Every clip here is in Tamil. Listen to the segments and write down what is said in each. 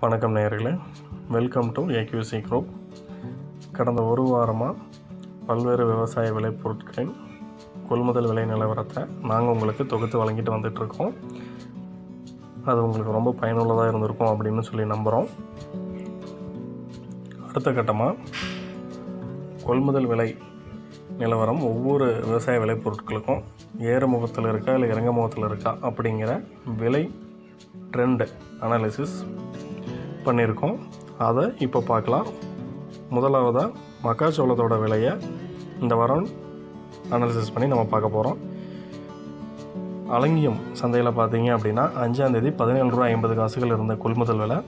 வணக்கம் நேயர்களே. வெல்கம் டு ஏக்யூசி குரூப் கடந்த ஒரு வாரமாக பல்வேறு விவசாய விளைபொருட்களின் கொள்முதல் விலை நிலவரத்தை நாங்கள் உங்களுக்கு தொகுத்து வழங்கிட்டு வந்துட்ருக்கோம் அது உங்களுக்கு ரொம்ப பயனுள்ளதாக இருந்திருக்கும் அப்படின்னு சொல்லி நம்புகிறோம் அடுத்த கட்டமாக கொள்முதல் விலை நிலவரம் ஒவ்வொரு விவசாய விளைபொருட்களுக்கும் ஏறுமுகத்தில் இருக்கா இல்லை இறங்க முகத்தில் இருக்கா அப்படிங்கிற விலை ட்ரெண்டு அனாலிசிஸ் பண்ணியிருக்கோம். அதை இப்போ பார்க்கலாம். முதலாவதாக மக்காச்சோளத்தோட விலையை இந்த வாரம் அனாலிசிஸ் பண்ணி நம்ம பார்க்க போகிறோம் அலங்கியம் சந்தையில் பார்த்தீங்க அப்படின்னா அஞ்சாந்தேதி பதினேழு ரூபா ஐம்பது காசுகள் இருந்த கொள்முதல் விலை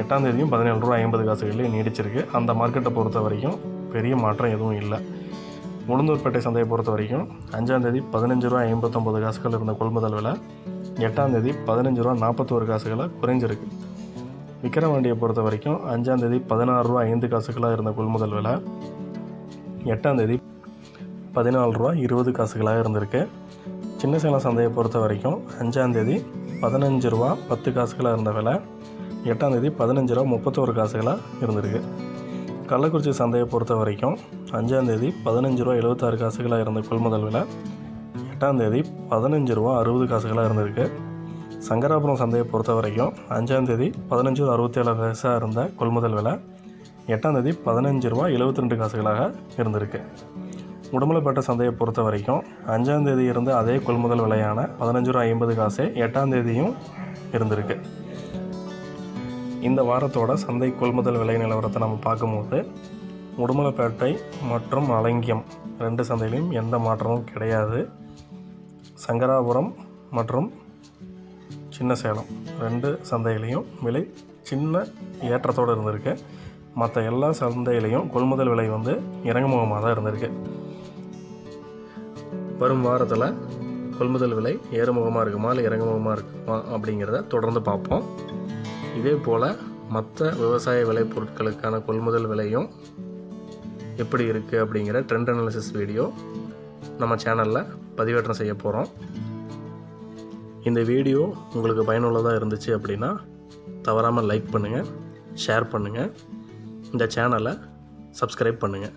எட்டாந்தேதியும் பதினேழு ரூபா ஐம்பது காசுகளே நீடிச்சிருக்கு. அந்த மார்க்கெட்டை பொறுத்த வரைக்கும் பெரிய மாற்றம் எதுவும் இல்லை. உளுந்தூர்பேட்டை சந்தையை பொறுத்த வரைக்கும் அஞ்சாந்தேதி பதினஞ்சு ரூபா ஐம்பத்தொம்பது காசுகள் இருந்த கொள்முதல் விலை எட்டாந்தேதி பதினஞ்சு ரூபா நாற்பத்தோரு காசுகளை குறைஞ்சிருக்கு. விக்கிரவாண்டியை பொறுத்த வரைக்கும் அஞ்சாந்தேதி பதினாறு ரூபா ஐந்து காசுகளாக இருந்த கொள்முதல் விலை. எட்டாம் தேதி பதினாலு ரூபா இருபது காசுகளாக இருந்திருக்கு. சின்ன சேலம் சந்தையை பொறுத்த வரைக்கும் அஞ்சாந்தேதி பதினஞ்சு ரூபா பத்து காசுகளாக இருந்த விலை. எட்டாம் தேதி பதினஞ்சு ரூபா முப்பத்தோரு காசுகளாக இருந்திருக்கு. கள்ளக்குறிச்சி சந்தையை பொறுத்த வரைக்கும் அஞ்சாந்தேதி பதினஞ்சு ரூபா எழுபத்தாறு காசுகளாக இருந்த கொள்முதல் விலை. எட்டாம் தேதி பதினஞ்சு ரூபா அறுபது காசுகளாக இருந்திருக்கு. சங்கராபுரம் சந்தையை பொறுத்த வரைக்கும் அஞ்சாந்தேதி பதினஞ்சு அறுபத்தி ஏழு காசாக இருந்த கொள்முதல் விலை எட்டாம் தேதி பதினஞ்சு ரூபா எழுபத்தி ரெண்டு காசுகளாக இருந்திருக்கு. உடுமலைப்பேட்டை சந்தையை பொறுத்த வரைக்கும் அஞ்சாம் தேதி இருந்த அதே கொள்முதல் விலையான பதினஞ்சு ரூபா ஐம்பது காசு எட்டாம் தேதியும் இருந்திருக்கு. இந்த வாரத்தோட சந்தை கொள்முதல் விலை நிலவரத்தை நம்ம பார்க்கும்போது உடுமலைப்பேட்டை மற்றும் அலங்கியம் ரெண்டு சந்தையிலையும் எந்த மாற்றமும் கிடையாது. சங்கராபுரம் மற்றும் சின்ன சேலம். ரெண்டு சந்தையிலையும் விலை சின்ன ஏற்றத்தோடு இருந்திருக்கு. மற்ற எல்லா சந்தையிலையும் கொள்முதல் விலை வந்து இறங்குமுகமாக தான் இருந்திருக்கு. வரும் வாரத்தில் கொள்முதல் விலை ஏறுமுகமாக இருக்குமா இல்லை இறங்குமுகமாக இருக்குமா அப்படிங்கிறத தொடர்ந்து பார்ப்போம். இதே போல் மற்ற விவசாய விளைபொருட்களுக்கான கொள்முதல் விலையும் எப்படி இருக்குது அப்படிங்கிற ட்ரெண்ட் அனாலிசிஸ் வீடியோ நம்ம சேனலில் பதிவேற்றம் செய்ய போகிறோம் இந்த வீடியோ உங்களுக்கு பயனுள்ளதாக இருந்துச்சு அப்படின்னா தவறாமல் லைக் பண்ணுங்கள் ஷேர் பண்ணுங்கள் இந்த சேனலை சப்ஸ்கிரைப் பண்ணுங்கள்